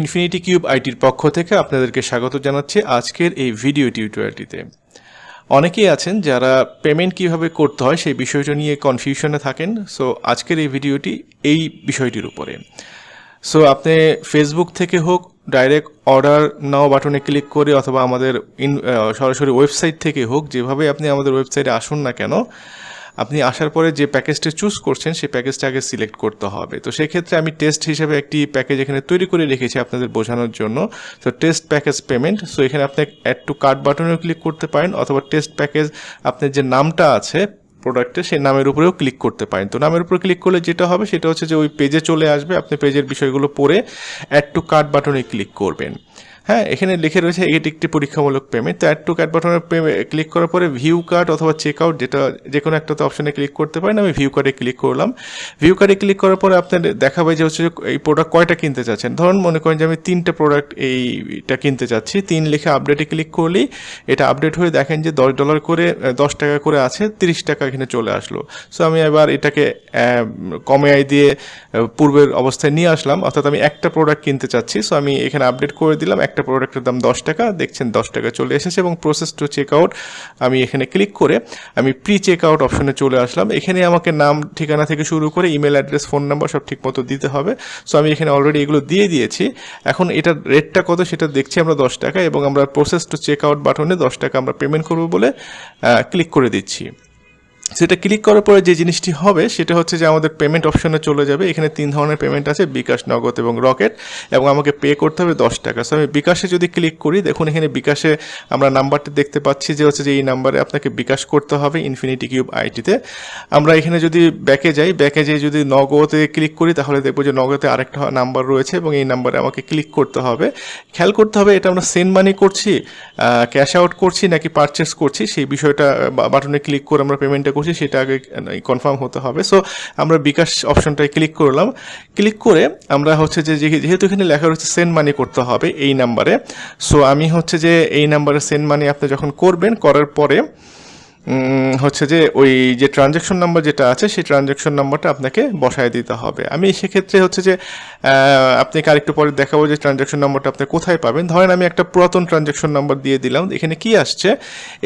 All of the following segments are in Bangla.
ইনফিনিটি কিউব আইটির পক্ষ থেকে আপনাদেরকে স্বাগত জানাচ্ছি আজকের এই ভিডিও টিউটোরিয়ালটিতে অনেকেই আছেন যারা পেমেন্ট কীভাবে করতে হয় সেই বিষয়টা নিয়ে কনফিউশনে থাকেন সো আজকের এই ভিডিওটি এই বিষয়টির উপরে। সো আপনি ফেসবুক থেকে হোক ডাইরেক্ট অর্ডার নাও বাটনে ক্লিক করে অথবা আমাদের ইন সরাসরি ওয়েবসাইট থেকে হোক, যেভাবে আপনি আমাদের ওয়েবসাইটে আসুন না কেন আপনি আসার পরে যে প্যাকেজটা চুজ করছেন, সেই প্যাকেজটা আগে সিলেক্ট করতে হবে। তো সেক্ষেত্রে আমি টেস্ট হিসেবে একটি প্যাকেজ এখানে তৈরি করে রেখেছি আপনাদের বোঝানোর জন্য। তো টেস্ট প্যাকেজ পেমেন্ট সো এখানে আপনি অ্যাড টু কার্ড বাটনেও ক্লিক করতে পারেন, অথবা টেস্ট প্যাকেজ আপনার যে নামটা আছে প্রোডাক্টে সেই নামের উপরেও ক্লিক করতে পারেন। তো নামের উপরে ক্লিক করলে যেটা হবে, সেটা হচ্ছে যে ওই পেজে চলে আসবে। আপনি পেজের বিষয়গুলো পড়ে অ্যাড টু কার্ড বাটনে ক্লিক করবেন। হ্যাঁ এখানে লিখে রয়েছে এটি একটি পরীক্ষামূলক পেমেন্ট তো অ্যাড টু কার্ড বাটনে ক্লিক করার পরে ভিউ কার্ড অথবা চেক আউট যেটা যে কোনো একটাতে অপশনে ক্লিক করতে পারেন। আমি ভিউ কার্ডে ক্লিক করলাম। ভিউ কার্ডে ক্লিক করার পরে আপনার দেখাবে যে হচ্ছে এই প্রোডাক্ট কয়টা কিনতে চাচ্ছেন। ধরুন মনে করেন যে আমি তিনটে প্রোডাক্ট এইটা কিনতে চাচ্ছি। তিন লিখে আপডেটে ক্লিক করলেই এটা আপডেট হয়ে দেখেন যে দশ ডলার করে, দশ টাকা করে আছে, তিরিশ টাকা এখানে চলে আসলো। সো আমি এবার এটাকে কমে আই দিয়ে পূর্বের অবস্থায় নিয়ে আসলাম। অর্থাৎ আমি একটা প্রোডাক্ট কিনতে চাচ্ছি। সো আমি এখানে আপডেট করে দিলাম। একটা প্রোডাক্টের দাম দশ টাকা, দেখছেন দশ টাকা চলে এসেছে এবং প্রসেস টু চেক আউট আমি এখানে ক্লিক করে আমি প্রি চেক আউট অপশনে চলে আসলাম। এখানে আমাকে নাম, ঠিকানা থেকে শুরু করে ইমেল অ্যাড্রেস ফোন নাম্বার সব ঠিক মতো দিতে হবে। সো আমি এখানে অলরেডি এগুলো দিয়ে দিয়েছি। এখন এটার রেটটা কত সেটা দেখছি আমরা দশ টাকা এবং আমরা প্রসেস টু চেক আউট বাটনে দশ টাকা আমরা পেমেন্ট করব বলে ক্লিক করে দিচ্ছি। সেটা ক্লিক করার পরে যে জিনিসটি হবে, সেটা হচ্ছে যে আমাদের পেমেন্ট অপশনে চলে যাবে। এখানে তিন ধরনের পেমেন্ট আছে, বিকাশ, নগদ এবং রকেট। এবং আমাকে পে করতে হবে দশ টাকা। সো আমি বিকাশে যদি ক্লিক করি, দেখুন এখানে বিকাশে আমরা নাম্বারটি দেখতে পাচ্ছি যে হচ্ছে যে এই নাম্বারে আপনাকে বিকাশ করতে হবে ইনফিনিটি কিউব আইটিতে আমরা এখানে যদি ব্যাকে যাই ব্যাকে যেয়ে যদি নগদে ক্লিক করি, তাহলে দেখব যে নগদে আরেকটা নাম্বার রয়েছে এবং এই নাম্বারে আমাকে ক্লিক করতে হবে। খেয়াল করতে হবে, এটা আমরা সেন্ড মানি করছি ক্যাশ আউট করছি নাকি পারচেস করছি, সেই বিষয়টা বাটনে ক্লিক করে আমরা পেমেন্টটা করছি সেটা আগে কনফার্ম হতে হবে। সো আমরা বিকাশ অপশনটায় ক্লিক করলাম। ক্লিক করে আমরা হচ্ছে যে যেহেতু এখানে লেখা রয়েছে সেন্ড মানি করতে হবে এই নাম্বারে সো আমি হচ্ছে যে, এই নাম্বারে সেন্ড মানি আপনি যখন করবেন, করার পরে হচ্ছে যে ওই যে ট্রানজ্যাকশন নাম্বার যেটা আছে, সেই ট্রানজ্যাকশন নাম্বারটা আপনাকে বসায় দিতে হবে। আমি সেক্ষেত্রে হচ্ছে যে আপনাকে আরেকটু পরে দেখাবো যে ট্রানজ্যাকশন নাম্বারটা আপনি কোথায় পাবেন। ধরেন আমি একটা পুরাতন ট্রানজ্যাকশন নাম্বার দিয়ে দিলাম, এখানে কি আসছে?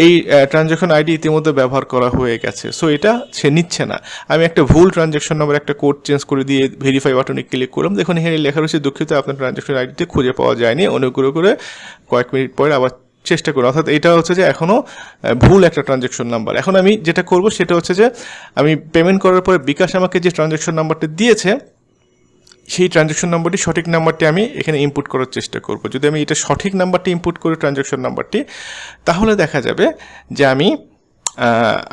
এই ট্রানজ্যাকশন আইডি ইতিমধ্যে ব্যবহার করা হয়ে গেছে। সো এটা সে নিচ্ছে না। আমি একটা ভুল ট্রানজ্যাকশন নাম্বার একটা কোড চেঞ্জ করে দিয়ে ভেরিফাই বাটনে ক্লিক করলাম। দেখুন, এখানে লেখা রয়েছে, দুঃখিত, আপনার ট্রানজ্যাকশন আইডিতে খুঁজে পাওয়া যায়নি। অনুগ্রহ করে কয়েক মিনিট পরে আবার চেষ্টা করি। অর্থাৎ এটা হচ্ছে যে এখনও ভুল একটা ট্রানজ্যাকশন নাম্বার এখন আমি যেটা করব সেটা হচ্ছে যে, আমি পেমেন্ট করার পরে বিকাশ আমাকে যে ট্রানজ্যাকশন নাম্বারটি দিয়েছে, সেই ট্রানজ্যাকশন নাম্বারটি সঠিক নাম্বারটি আমি এখানে ইনপুট করার চেষ্টা করব। যদি আমি এটা সঠিক নাম্বারটি ইনপুট করি ট্রানজ্যাকশন নাম্বারটি তাহলে দেখা যাবে যে আমি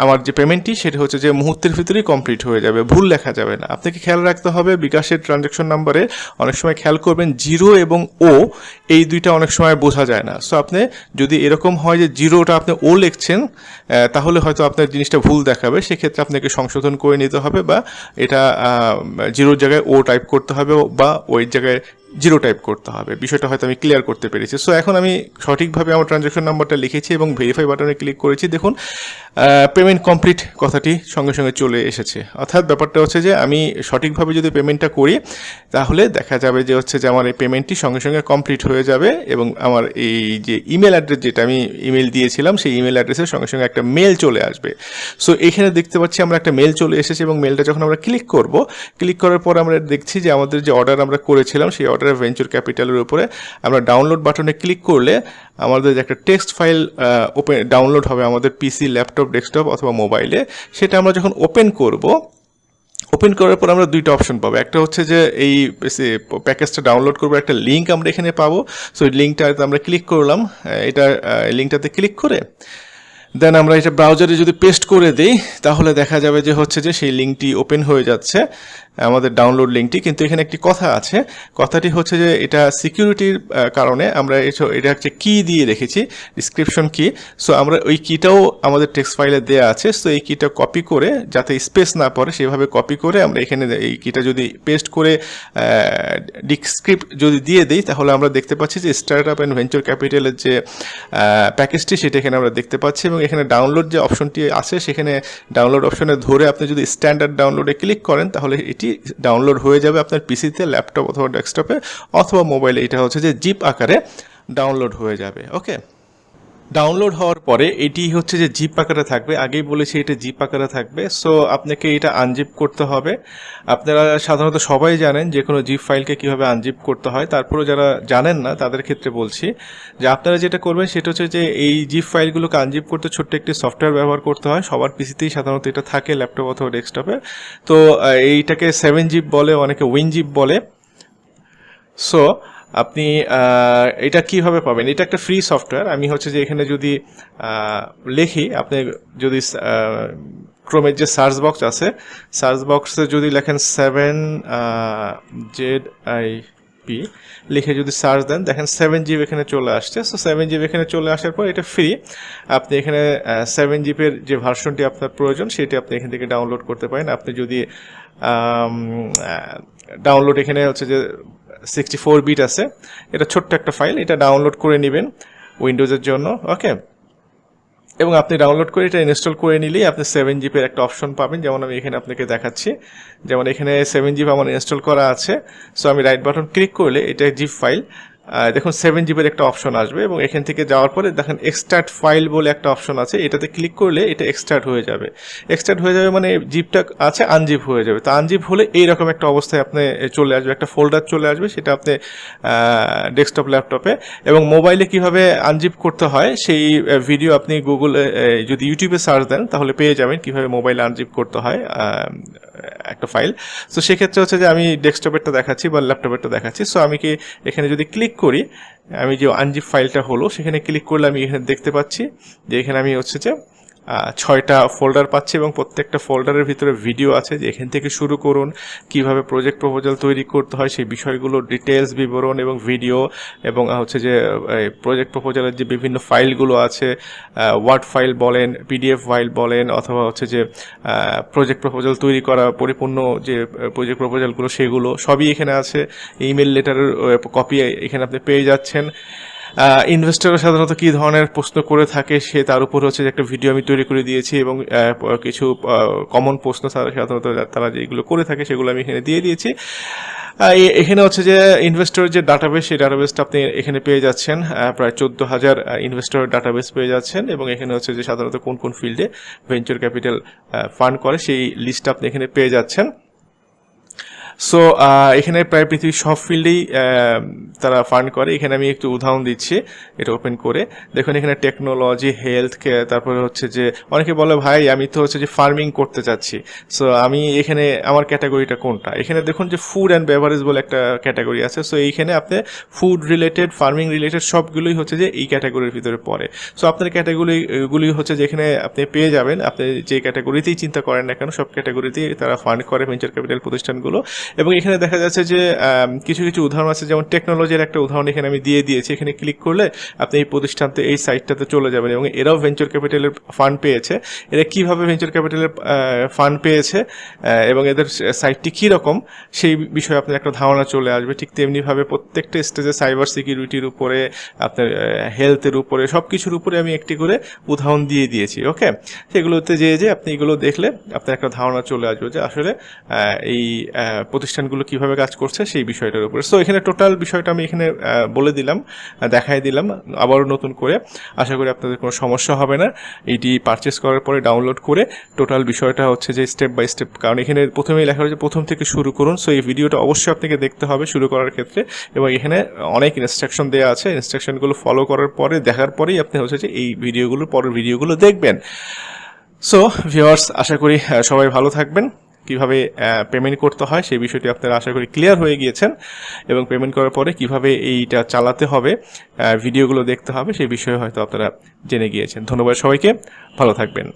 আমার যে পেমেন্টটি সেটা হচ্ছে যে মুহূর্তের ভিতরেই কমপ্লিট হয়ে যাবে, ভুল লেখা যাবে না। আপনাকে খেয়াল রাখতে হবে বিকাশের ট্রানজ্যাকশন নাম্বারে অনেক সময় খেয়াল করবেন জিরো এবং ও এই দুইটা অনেক সময় বোঝা যায় না। সো আপনি যদি এরকম হয় যে জিরোটা আপনি ও লিখছেন তাহলে হয়তো আপনার জিনিসটা ভুল দেখাবে। সেক্ষেত্রে আপনাকে সংশোধন করে নিতে হবে বা এটা জিরোর জায়গায় ও টাইপ করতে হবে বা ওই জায়গায় জিরো টাইপ করতে হবে। বিষয়টা হয়তো আমি ক্লিয়ার করতে পেরেছি। সো এখন আমি সঠিকভাবে আমার ট্রানজ্যাকশন নাম্বারটা লিখেছি এবং ভেরিফাই বাটনে ক্লিক করেছি। দেখুন পেমেন্ট কমপ্লিট কথাটি সঙ্গে সঙ্গে চলে এসেছে। অর্থাৎ ব্যাপারটা হচ্ছে যে, আমি সঠিকভাবে যদি পেমেন্টটা করি, তাহলে দেখা যাবে যে হচ্ছে যে আমার এই পেমেন্টটি সঙ্গে সঙ্গে কমপ্লিট হয়ে যাবে এবং আমার এই যে ইমেল অ্যাড্রেস যেটা আমি ইমেল দিয়েছিলাম, সেই ইমেল অ্যাড্রেসের সঙ্গে সঙ্গে একটা মেল চলে আসবে। সো এখানে দেখতে পাচ্ছি আমরা একটা মেল চলে এসেছে এবং মেলটা যখন আমরা ক্লিক করব ক্লিক করার পর আমরা দেখছি যে আমাদের যে অর্ডার আমরা করেছিলাম, সেই অর্ডারের ভেঞ্চার ক্যাপিটালের উপরে আমরা ডাউনলোড বাটনে ক্লিক করলে আমাদের একটা টেক্সট ফাইল ওপেন ডাউনলোড হবে আমাদের পিসি ল্যাপটপ ডেস্কটপ অথবা মোবাইলে সেটা আমরা যখন ওপেন করব ওপেন করার পর আমরা দুইটা অপশন পাবো। একটা হচ্ছে যে এই প্যাকেজটা ডাউনলোড করব, একটা লিঙ্ক আমরা এখানে পাবো। সো এই লিঙ্কটাতে আমরা ক্লিক করলাম এটা লিঙ্কটাতে ক্লিক করে। দেন আমরা এটা ব্রাউজারে যদি পেস্ট করে দিই, তাহলে দেখা যাবে যে হচ্ছে যে সেই লিঙ্কটি ওপেন হয়ে যাচ্ছে। আমাদের ডাউনলোড লিঙ্কটি কিন্তু এখানে একটি কথা আছে। কথাটি হচ্ছে যে এটা সিকিউরিটির কারণে আমরা এটা- হচ্ছে কি দিয়ে রেখেছি ডিসক্রিপশন কি সো আমরা ওই কিটাও আমাদের টেক্সট ফাইলে দেওয়া আছে। সো এই কিটা কপি করে, যাতে স্পেস না পড়ে, সেভাবে কপি করে আমরা এখানে এই কিটা যদি পেস্ট করে ডিসক্রিপ্ট যদি দিয়ে দিই, তাহলে আমরা দেখতে পাচ্ছি যে স্টার্ট আপ অ্যান্ড ভেঞ্চার ক্যাপিটালের যে প্যাকেজটি সেটা এখানে আমরা দেখতে পাচ্ছি এবং এখানে ডাউনলোড যে অপশনটি আছে, সেখানে ডাউনলোড অপশনে ধরে আপনি যদি স্ট্যান্ডার্ড ডাউনলোডে ক্লিক করেন, তাহলে এটি ফাইলটি ডাউনলোড হয়ে যাবে আপনার পিসিতে ল্যাপটপ অথবা ডেস্কটপে অথবা মোবাইলে এটা হচ্ছে যে জিপ আকারে ডাউনলোড হয়ে যাবে ওকে ডাউনলোড হওয়ার পরে এটি হচ্ছে যে জিপ আকারে থাকবে। আগেই বলেছি এটা জিপ আকারে থাকবে। সো আপনাকে এটা আনজিপ করতে হবে। আপনারা সাধারণত সবাই জানেন যে কোনো জিপ ফাইলকে কীভাবে আনজিপ করতে হয়। তারপরেও যারা জানেন না, তাদের ক্ষেত্রে বলছি যে আপনারা যেটা করবেন, সেটা হচ্ছে যে এই জিপ ফাইলগুলোকে আনজিপ করতে ছোট্ট একটি সফটওয়্যার ব্যবহার করতে হয়। সবার পিসিতেই সাধারণত এটা থাকে ল্যাপটপ অথবা ডেস্কটপে। তো এইটাকে সেভেন জিপ বলে, অনেকে উইন জিপ বলে। সো আপনি এটা কীভাবে পাবেন? এটা একটা ফ্রি সফটওয়্যার আমি হচ্ছে যে এখানে যদি লেখি, আপনি যদি ক্রোমের যে সার্চ বক্স আছে সার্চ বক্সে যদি লেখেন সেভেন জেড আই পি লিখে যদি সার্চ দেন, দেখেন সেভেন জিবি এখানে চলে আসছে। সো সেভেন জিবি এখানে চলে আসার পর এটা ফ্রি আপনি এখানে সেভেন জিবির যে ভার্সনটি আপনার প্রয়োজন, সেটি আপনি এখান থেকে ডাউনলোড করতে পারেন। আপনি যদি ডাউনলোড এখানে হচ্ছে যে সিক্সটি ফোর বিট আছে, এটা ছোট্ট একটা ফাইল এটা ডাউনলোড করে নেবেন উইন্ডোজের জন্য। ওকে এবং আপনি ডাউনলোড করে এটা ইনস্টল করে নিলেই আপনি সেভেন জিপের একটা অপশন পাবেন। যেমন আমি এখানে আপনাকে দেখাচ্ছি। যেমন এখানে সেভেন জিপ আমার ইনস্টল করা আছে। সো আমি রাইট বাটন ক্লিক করলে এটা জিপ ফাইল দেখুন সেভেন জিবির একটা অপশন আসবে এবং এখান থেকে যাওয়ার পরে দেখেন এক্সট্রাক্ট ফাইল বলে একটা অপশন আছে। এটাতে ক্লিক করলে এটা এক্সট্রাক্ট হয়ে যাবে। এক্সট্রাক্ট হয়ে যাবে মানে জিপটা আছে আনজিপ হয়ে যাবে। তো আনজিপ হলে এইরকম একটা অবস্থায় আপনি চলে আসবে, একটা ফোল্ডার চলে আসবে, সেটা আপনি ডেস্কটপ ল্যাপটপে এবং মোবাইলে কীভাবে আনজিপ করতে হয়, সেই ভিডিও আপনি গুগলে যদি ইউটিউবে সার্চ দেন, তাহলে পেয়ে যাবেন কীভাবে মোবাইলে আনজিপ করতে হয় একটা ফাইল সো সেক্ষেত্রে হচ্ছে যে আমি ডেস্কটপেরটা দেখাচ্ছি বা ল্যাপটপেরটা দেখাচ্ছি। সো আমি কি এখানে যদি ক্লিক করি, আমি যে আনজিপ ফাইলটা হলো, সেখানে ক্লিক করলে আমি এখানে দেখতে পাচ্ছি যে এখানে আমি হচ্ছে যে ছয়টা ফোল্ডার পাচ্ছে এবং প্রত্যেকটা ফোল্ডারের ভিতরে ভিডিও আছে, যে এখান থেকে শুরু করুন, কীভাবে প্রজেক্ট প্রপোজাল তৈরি করতে হয়, সেই বিষয়গুলো ডিটেলস বিবরণ এবং ভিডিও এবং হচ্ছে যে প্রজেক্ট প্রপোজালের যে বিভিন্ন ফাইলগুলো আছে ওয়ার্ড ফাইল বলেন পিডিএফ ফাইল বলেন, অথবা হচ্ছে যে প্রজেক্ট প্রপোজাল তৈরি করা, পরিপূর্ণ যে প্রজেক্ট প্রপোজালগুলো সেগুলো সবই এখানে আছে। ইমেল লেটারের কপি এখানে আপনি পেয়ে যাচ্ছেন। ইনভেস্টররা সাধারণত কী ধরনের প্রশ্ন করে থাকে সে তার উপর হচ্ছে যে একটা ভিডিও আমি তৈরি করে দিয়েছি এবং কিছু কমন প্রশ্ন সাধারণত তারা যেগুলো করে থাকে সেগুলো আমি এখানে দিয়ে দিয়েছি। এখানে হচ্ছে যে ইনভেস্টরের যে ডাটাবেস সেই ডাটাবেসটা আপনি এখানে পেয়ে যাচ্ছেন। প্রায় চোদ্দ হাজার ইনভেস্টরের ডাটাবেস পেয়ে যাচ্ছেন এবং এখানে হচ্ছে যে সাধারণত কোন কোন ফিল্ডে ভেঞ্চার ক্যাপিটাল ফান্ড করে সেই লিস্টটা আপনি এখানে পেয়ে যাচ্ছেন। সো এখানে প্রায় পৃথিবীর সব ফিল্ডেই তারা ফান্ড করে। এখানে আমি একটু উদাহরণ দিচ্ছি, এটা ওপেন করে। দেখুন, এখানে টেকনোলজি হেলথ কেয়ার তারপরে হচ্ছে যে, অনেকে বলে, ভাই, আমি তো হচ্ছে যে ফার্মিং করতে চাচ্ছি। সো আমি এখানে, আমার ক্যাটাগরিটা কোনটা? এখানে দেখুন যে ফুড অ্যান্ড বেভারেজ বলে একটা ক্যাটাগরি আছে। সো এইখানে আপনি ফুড রিলেটেড ফার্মিং রিলেটেড সবগুলোই হচ্ছে যে এই ক্যাটাগরির ভিতরে পড়ে। সো আপনার ক্যাটাগরিগুলি হচ্ছে যেখানে আপনি পেয়ে যাবেন। আপনি যে ক্যাটাগরিতেই চিন্তা করেন না কেন, সব ক্যাটাগরিতেই তারা ফান্ড করে ভেঞ্চার ক্যাপিটাল প্রতিষ্ঠানগুলো। এবং এখানে দেখা যাচ্ছে যে কিছু কিছু উদাহরণ আছে, যেমন টেকনোলজির একটা উদাহরণ এখানে আমি দিয়ে দিয়েছি। এখানে ক্লিক করলে আপনি এই প্রতিষ্ঠানতে, এই সাইটটাতে চলে যাবেন এবং এরাও ভেঞ্চার ক্যাপিটালের ফান্ড পেয়েছে। এরা কীভাবে ভেঞ্চার ক্যাপিটালের ফান্ড পেয়েছে এবং এদের সাইটটি কী রকম সেই বিষয়ে আপনার একটা ধারণা চলে আসবে। ঠিক তেমনিভাবে প্রত্যেকটা স্টেজে সাইবার সিকিউরিটির উপরে, আপনার হেলথের উপরে সব কিছুর উপরে আমি একটি করে উদাহরণ দিয়ে দিয়েছি ওকে সেগুলোতে যে যে আপনি এগুলো দেখলে আপনার একটা ধারণা চলে আসবে যে আসলে এই প্রতিষ্ঠানগুলো কীভাবে কাজ করছে সেই বিষয়টার উপরে। সো এখানে টোটাল বিষয়টা আমি এখানে বলে দিলাম দেখাই দিলাম, আবারও নতুন করে। আশা করি আপনাদের কোনো সমস্যা হবে না। এটি পারচেস করার পরে ডাউনলোড করে টোটাল বিষয়টা হচ্ছে যে স্টেপ বাই স্টেপ কারণ এখানে প্রথমেই লেখা হয়েছে, প্রথম থেকে শুরু করুন। সো এই ভিডিওটা অবশ্যই আপনাকে দেখতে হবে শুরু করার ক্ষেত্রে। এবং এখানে অনেক ইনস্ট্রাকশন দেওয়া আছে। ইনস্ট্রাকশনগুলো ফলো করার পরে, দেখার পরেই আপনি হচ্ছে যে এই ভিডিওগুলো, পরের ভিডিওগুলো দেখবেন। সো ভিওয়ার্স আশা করি সবাই ভালো থাকবেন। কীভাবে পেমেন্ট করতে হয় সেই বিষয়টি আপনারা আশা করি ক্লিয়ার হয়ে গিয়েছেন এবং পেমেন্ট করার পরে কীভাবে এইটা চালাতে হবে ভিডিওগুলো দেখতে হবে সেই বিষয়ে হয়তো আপনারা জেনে গিয়েছেন। ধন্যবাদ সবাইকে, ভালো থাকবেন।